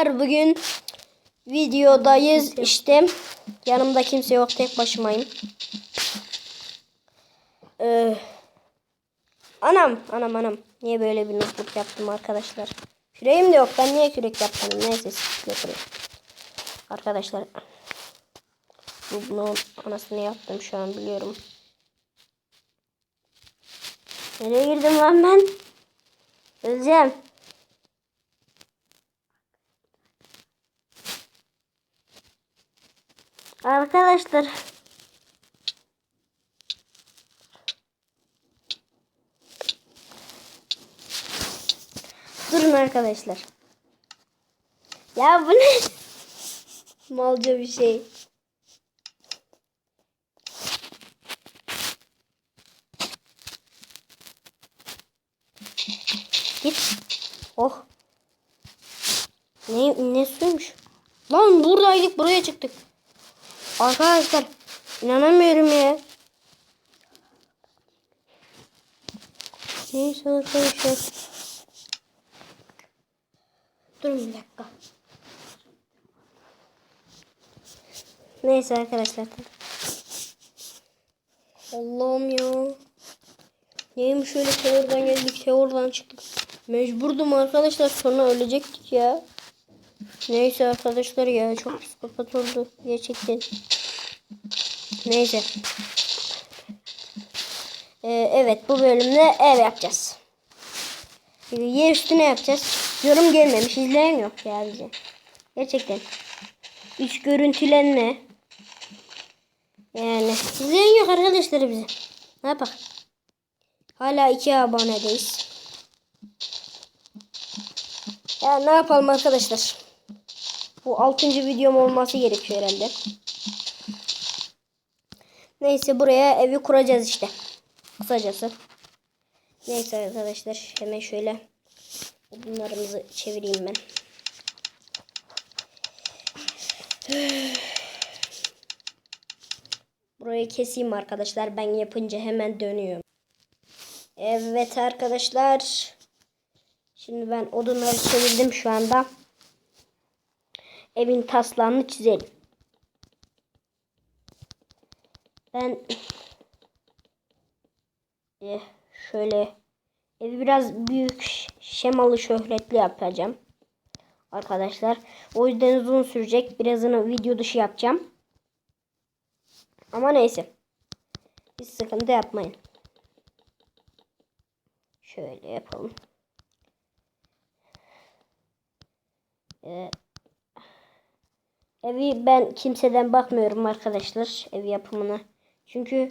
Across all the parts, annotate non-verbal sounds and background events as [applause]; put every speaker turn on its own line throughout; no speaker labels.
arkadaşlar bugün videodayız işte yanımda kimse yok tek başımayım. Ee, anam anam anam niye böyle bir notluk yaptım arkadaşlar. Küreğim de yok ben niye kürek yapmadım neyse götüreyim. Arkadaşlar bu bunun anasını yaptım şu an biliyorum. Nereye girdim lan ben? Öleceğim. Arkadaşlar. Durun arkadaşlar. Ya bu ne? [laughs] Malca bir şey. Git. Oh. Ne, ne suymuş? Lan buradaydık buraya çıktık. Arkadaşlar inanamıyorum ya. Neyse arkadaşlar. Durun bir dakika. Neyse arkadaşlar. Allah'ım ya. Neymiş şöyle teordan geldik teordan çıktık. Mecburdum arkadaşlar sonra ölecektik ya. Neyse arkadaşlar ya çok psikopat oldu gerçekten. Neyse. Ee, evet bu bölümde ev yapacağız. Ee, yer üstüne yapacağız. Yorum gelmemiş izleyen yok ya bize. Gerçekten. Hiç görüntülenme. Yani izleyen yok arkadaşlar bize. Ne yapalım? Hala iki abonedeyiz. Ya ne yapalım arkadaşlar? Bu altıncı videom olması gerekiyor herhalde. Neyse buraya evi kuracağız işte. Kısacası. Neyse arkadaşlar hemen şöyle bunlarımızı çevireyim ben. Burayı keseyim arkadaşlar. Ben yapınca hemen dönüyorum. Evet arkadaşlar. Şimdi ben odunları çevirdim şu anda. Evin taslağını çizelim. Ben [coughs] eh, şöyle evi biraz büyük şemalı şöhretli yapacağım. Arkadaşlar. O yüzden uzun sürecek. Birazını video dışı yapacağım. Ama neyse. Hiç sıkıntı yapmayın. Şöyle yapalım. Ee, evi ben kimseden bakmıyorum arkadaşlar ev yapımına. Çünkü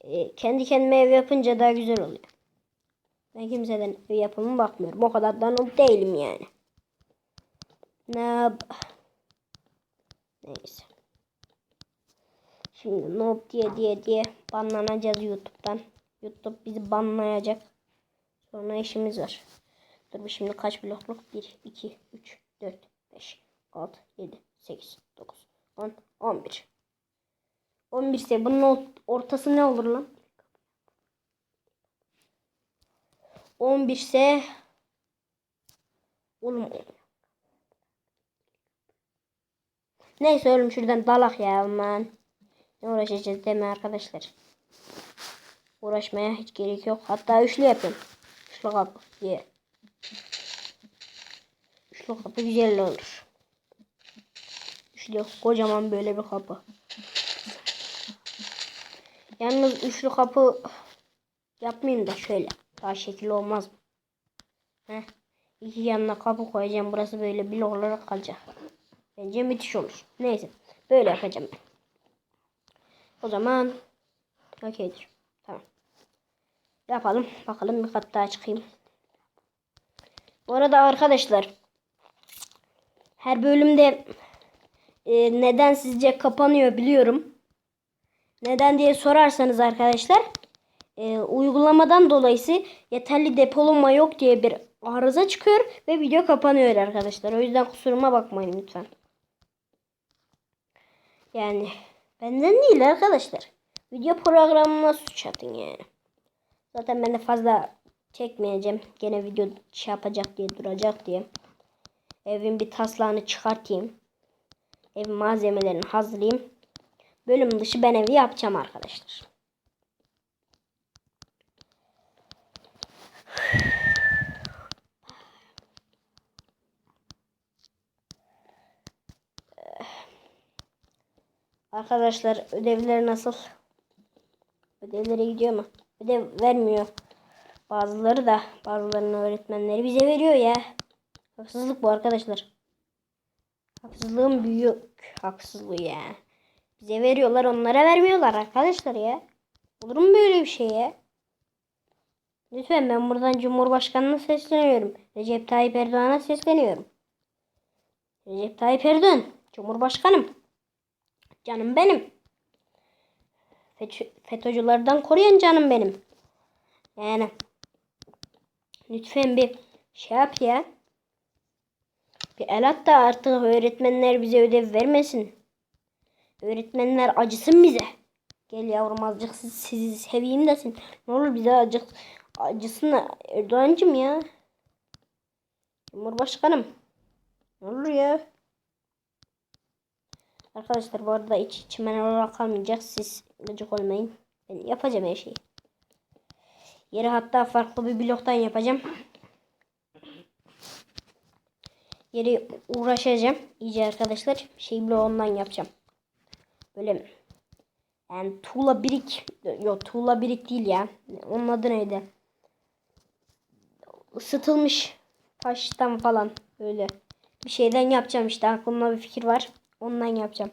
e, kendi kendime ev yapınca daha güzel oluyor. Ben kimseden ev yapımına bakmıyorum. O kadar da değilim yani. Noob. Neyse. Şimdi noob diye diye diye banlanacağız YouTube'dan. YouTube bizi banlayacak. Sonra işimiz var. Dur şimdi kaç blokluk? 1, 2, 3, 4, 5, 6, 7, 8, 9, 10, 11. 11 ise bunun ortası ne olur lan? 11 ise Oğlum Neyse oğlum şuradan dalak ya aman. Ne uğraşacağız deme arkadaşlar. Uğraşmaya hiç gerek yok. Hatta üçlü yapayım. Üçlü kapı. Ye. Üçlü kapı güzel olur. Üçlü kocaman böyle bir kapı. Yalnız üçlü kapı yapmayayım da şöyle. Daha şekil olmaz mı? Heh. İki yanına kapı koyacağım. Burası böyle blok olarak kalacak. Bence müthiş olur. Neyse. Böyle yapacağım ben. O zaman okeydir. Tamam. Yapalım. Bakalım bir kat daha çıkayım. Bu arada arkadaşlar her bölümde e, neden sizce kapanıyor biliyorum. Neden diye sorarsanız arkadaşlar e, uygulamadan dolayısı yeterli depolama yok diye bir arıza çıkıyor ve video kapanıyor arkadaşlar. O yüzden kusuruma bakmayın lütfen. Yani benden değil arkadaşlar. Video programına suç atın yani. Zaten ben de fazla çekmeyeceğim. Gene video şey yapacak diye duracak diye. Evin bir taslağını çıkartayım. Evin malzemelerini hazırlayayım. Bölüm dışı ben evi yapacağım arkadaşlar. Arkadaşlar ödevleri nasıl? Ödevlere gidiyor mu? Ödev vermiyor. Bazıları da bazılarının öğretmenleri bize veriyor ya. Haksızlık bu arkadaşlar. Haksızlığın büyük haksızlığı ya. Bize veriyorlar onlara vermiyorlar arkadaşlar ya. Olur mu böyle bir şey ya? Lütfen ben buradan Cumhurbaşkanı'na sesleniyorum. Recep Tayyip Erdoğan'a sesleniyorum. Recep Tayyip Erdoğan, Cumhurbaşkanım. Canım benim. FETÖ, FETÖ'cülerden koruyan canım benim. Yani lütfen bir şey yap ya. Bir el at da artık öğretmenler bize ödev vermesin. Öğretmenler acısın bize. Gel yavrum azıcık siz, sizi seveyim desin. Ne olur bize acık acısın Erdoğan'cım ya. Cumhurbaşkanım. Ne olur ya. Arkadaşlar bu arada iç çimen olarak kalmayacak. Siz gıcık olmayın. Ben yapacağım her şeyi. Yeri hatta farklı bir bloktan yapacağım. Yeri uğraşacağım. iyice arkadaşlar. Şey bloğundan yapacağım. Böyle yani tuğla birik yok tuğla birik değil ya. Onun adı neydi? Isıtılmış taştan falan böyle bir şeyden yapacağım işte aklımda bir fikir var. Ondan yapacağım.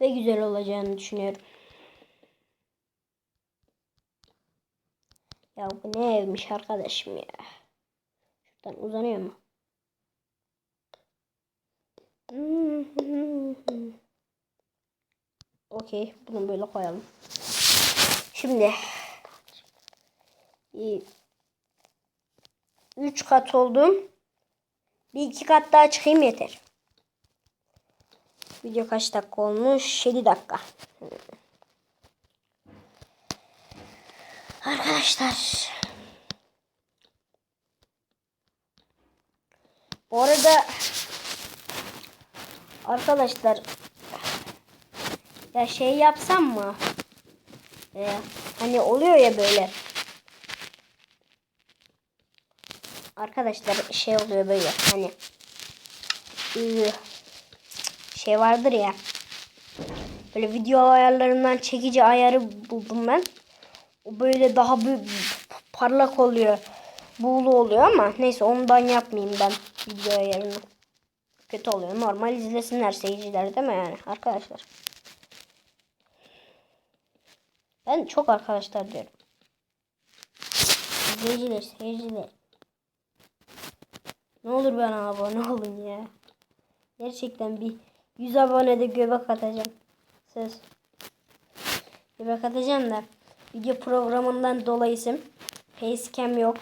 Ve güzel olacağını düşünüyorum. Ya bu ne evmiş arkadaşım ya. Şuradan uzanıyor? [laughs] Okey. Bunu böyle koyalım. Şimdi 3 kat oldum. Bir iki kat daha çıkayım yeter. Video kaç dakika olmuş? 7 dakika. Arkadaşlar. Bu arada arkadaşlar ya şey yapsam mı? Ee, hani oluyor ya böyle. Arkadaşlar şey oluyor böyle hani ıı, şey vardır ya. Böyle video ayarlarından çekici ayarı buldum ben. O böyle daha bir parlak oluyor. Buğulu oluyor ama neyse ondan yapmayayım ben video ayarını. Kötü oluyor. Normal izlesinler seyirciler değil mi yani arkadaşlar? Ben çok arkadaşlar diyorum. İzleyiciler, seyirciler. Ne olur bana abone olun ya. Gerçekten bir 100 abonede göbek atacağım. Söz. Göbek atacağım da video programından dolayısım facecam yok.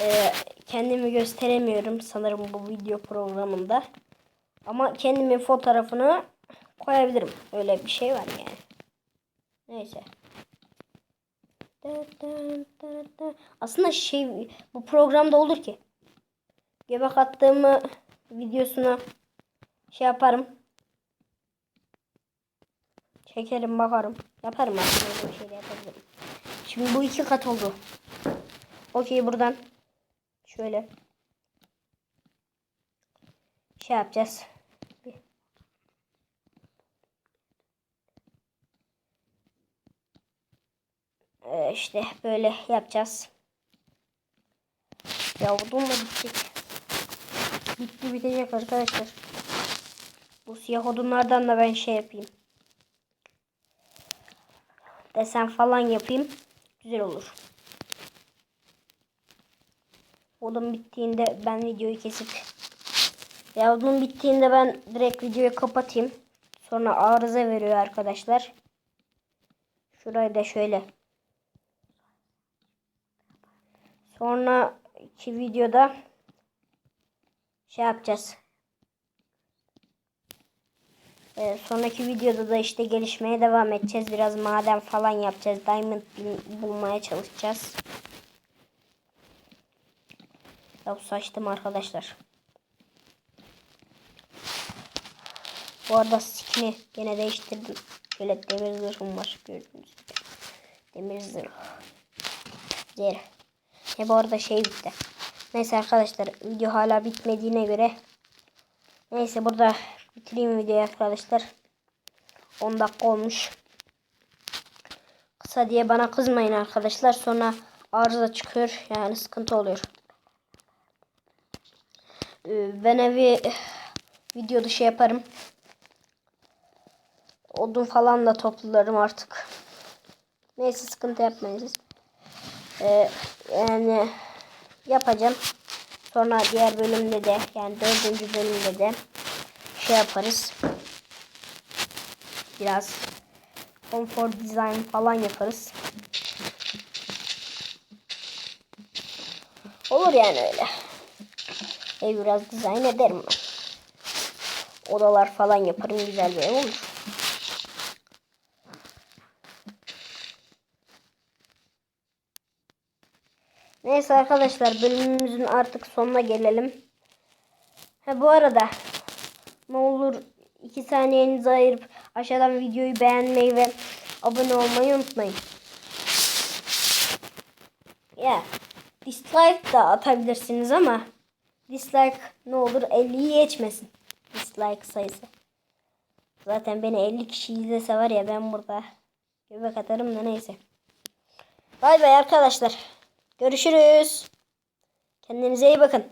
Ee, kendimi gösteremiyorum sanırım bu video programında. Ama kendimin fotoğrafını koyabilirim. Öyle bir şey var yani. Neyse. Aslında şey bu programda olur ki. Göbek attığımı videosunu şey yaparım. Çekerim bakarım. Yaparım aslında bir şey de yapabilirim. Şimdi bu iki kat oldu. Okey buradan şöyle şey yapacağız. Ee, işte böyle yapacağız. Ya odun da bitecek. Bitti bitecek arkadaşlar. Bu siyah odunlardan da ben şey yapayım. Desen falan yapayım. Güzel olur. Odun bittiğinde ben videoyu kesip ya odun bittiğinde ben direkt videoyu kapatayım. Sonra arıza veriyor arkadaşlar. Şurayı da şöyle Sonraki videoda şey yapacağız. Ee, sonraki videoda da işte gelişmeye devam edeceğiz. Biraz maden falan yapacağız. Diamond bulmaya çalışacağız. Ya saçtım arkadaşlar. Bu arada skin'i gene değiştirdim. Şöyle demir zırhım var gördüğünüz gibi. Demir zırh. Zırh. He bu arada şey bitti. Neyse arkadaşlar video hala bitmediğine göre neyse burada bitireyim videoyu arkadaşlar. 10 dakika olmuş. Kısa diye bana kızmayın arkadaşlar. Sonra arıza çıkıyor. Yani sıkıntı oluyor. Ee, Ben evi video dışı yaparım. Odun falan da toplarım artık. Neyse sıkıntı yapmayın siz. Ee, yani yapacağım. Sonra diğer bölümde de yani dördüncü bölümde de şey yaparız. Biraz konfor design falan yaparız. Olur yani öyle. Ev biraz dizayn ederim. Odalar falan yaparım güzel bir ev olur. Neyse arkadaşlar bölümümüzün artık sonuna gelelim. Ha bu arada ne olur 2 saniyenizi ayırıp aşağıdan videoyu beğenmeyi ve abone olmayı unutmayın. Ya dislike da atabilirsiniz ama dislike ne olur 50'yi geçmesin. Dislike sayısı. Zaten beni 50 kişi izlese var ya ben burada göbek atarım da neyse. Bay bay arkadaşlar. Görüşürüz. Kendinize iyi bakın.